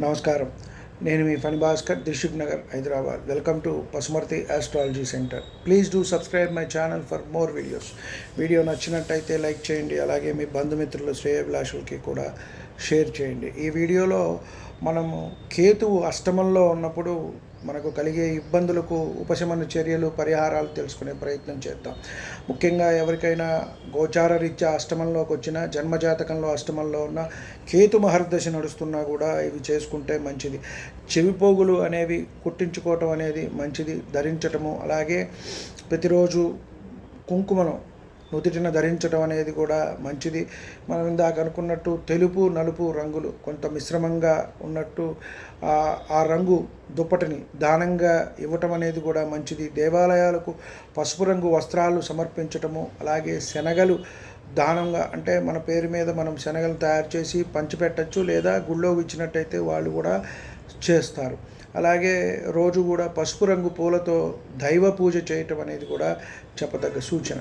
నమస్కారం. నేను మీ Phani Bhaskar Dilsukh Nagar Hyderabad. Welcome to Pasumarthi astrology centre please do subscribe my channel for more videos video నచ్చినట్టయితే like చేయండి. అలాగే మీ బంధుమిత్రులు శ్రేయభిలాషులకి కూడా షేర్ చేయండి. ఈ వీడియోలో మనము కేతువు అష్టమంలో ఉన్నప్పుడు మనకు కలిగే ఇబ్బందులకు ఉపశమన చర్యలు పరిహారాలు తెలుసుకునే ప్రయత్నం చేద్దాం. ముఖ్యంగా ఎవరికైనా గోచార రీత్యా అష్టమంలోకి వచ్చిన జన్మజాతకంలో అష్టమంలో ఉన్న కేతు మహర్దశ నడుస్తున్నా కూడా ఇవి చేసుకుంటే మంచిది. చెవిపోగులు అనేవి కుట్టించుకోవటం అనేది మంచిది. ధరించటము అలాగే ప్రతిరోజు కుంకుమను నుదుటిన ధరించడం అనేది కూడా మంచిది. మనం ఇందాక అనుకున్నట్టు తెలుపు నలుపు రంగులు కొంత మిశ్రమంగా ఉన్నట్టు ఆ- ఆ రంగు దుప్పటిని దానంగా ఇవ్వటం అనేది కూడా మంచిది. దేవాలయాలకు పసుపు రంగు వస్త్రాలు సమర్పించటము అలాగే శనగలు దానంగా అంటే మన పేరు మీద మనం శనగలు తయారు చేసి పంచిపెట్టచ్చు లేదా గుళ్ళో ఇచ్చినట్టయితే వాళ్ళు కూడా చేస్తారు. అలాగే రోజు కూడా పసుపు రంగు పూలతో దైవ పూజ చేయటం అనేది కూడా చెప్పదగ్గ సూచన.